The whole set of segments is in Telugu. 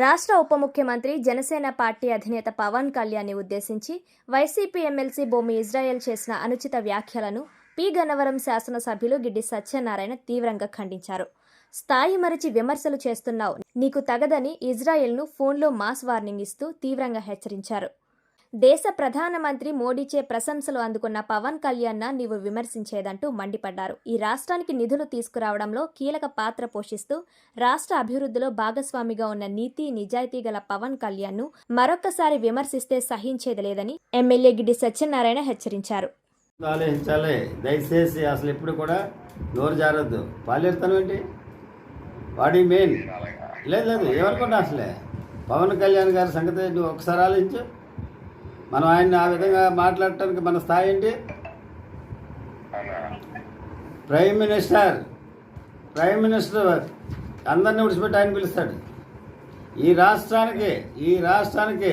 రాష్ట్ర ఉప ముఖ్యమంత్రి జనసేన పార్టీ అధినేత పవన్ కళ్యాణ్ని ఉద్దేశించి వైసీపీ ఎమ్మెల్సీ భూమి ఇజ్రాయెల్ చేసిన అనుచిత వ్యాఖ్యలను పి. గన్నవరం శాసనసభ్యులు గిడ్డి సత్యనారాయణ తీవ్రంగా ఖండించారు. స్థాయి మరిచి విమర్శలు చేస్తున్నావు నీకు తగదని ఇజ్రాయెల్ను ఫోన్లో మాస్ వార్నింగ్ ఇస్తూ తీవ్రంగా హెచ్చరించారు. దేశ ప్రధానమంత్రి మోడీచే ప్రశంసలు అందుకున్న పవన్ కళ్యాణ్ నీవు విమర్శించేదంటూ మండిపడ్డారు. ఈ రాష్ట్రానికి నిధులు తీసుకురావడంలో కీలక పాత్ర పోషిస్తూ రాష్ట్ర అభివృద్ధిలో భాగస్వామిగా ఉన్న నీతి నిజాయితీ గల పవన్ కళ్యాణ్ను మరొక్కసారి విమర్శిస్తే సహించేది లేదని ఎమ్మెల్యే గిడ్డి సత్యనారాయణ హెచ్చరించారు. ఆలోచించాలి. దయచేసి అసలు ఎప్పుడు కూడా నోరు జారద్దు. పాలేరుతనం ఏంటి? వాడి మెయిన్. లేదు లేదు ఎవరికొండ అసలే. పవన్ కళ్యాణ్ గారి సంగతి నువ్వు ఒకసారి ఆలోచించు. మనం ఆయన్ని ఆ విధంగా మాట్లాడటానికి మన స్థాయి ఏంటి? Prime minister. ప్రైమ్ మినిస్టర్ అందరిని విడిచిపెట్టి ఆయన పిలుస్తాడు. ఈ రాష్ట్రానికి ఈ రాష్ట్రానికి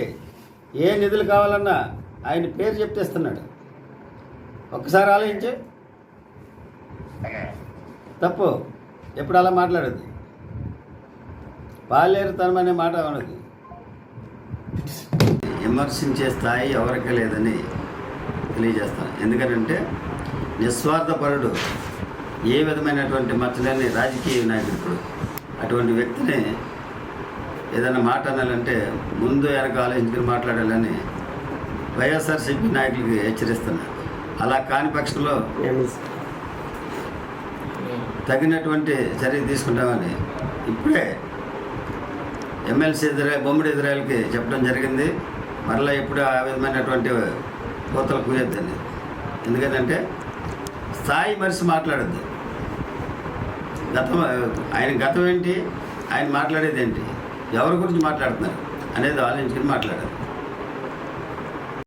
ఏ నిధులు కావాలన్నా ఆయన పేరు చెప్తేస్తున్నాడు ఒక్కసారి ఆలోచించు. తప్పు. ఎప్పుడు అలా మాట్లాడేది పాలేరుతనం అనే మాట ఉన్నది విమర్శించే స్థాయి ఎవరికి లేదని తెలియజేస్తాను. ఎందుకంటే నిస్వార్థపరుడు ఏ విధమైనటువంటి మచ్చలేని రాజకీయ నాయకుడు అటువంటి వ్యక్తిని ఏదైనా మాట అనాలంటే ముందు వెనక ఆలోచించుకుని మాట్లాడాలని వైఎస్ఆర్సీపీ నాయకులకి హెచ్చరిస్తున్నా. అలా కాని పక్షంలో తగినటువంటి చర్య తీసుకుంటామని ఇప్పుడే ఎమ్మెల్సీ ఇజ్రాయల్ బొమ్మడి ఇజ్రాయల్కి చెప్పడం జరిగింది. మరలా ఇప్పుడు ఆ విధమైనటువంటి కోతలు కూయొద్దని ఎందుకంటే స్థాయి మనిషి మాట్లాడద్దు. గతం ఆయన గతం ఏంటి ఆయన మాట్లాడేది ఏంటి ఎవరి గురించి మాట్లాడుతున్నారు? అనేది ఆలోచించుకుని మాట్లాడారు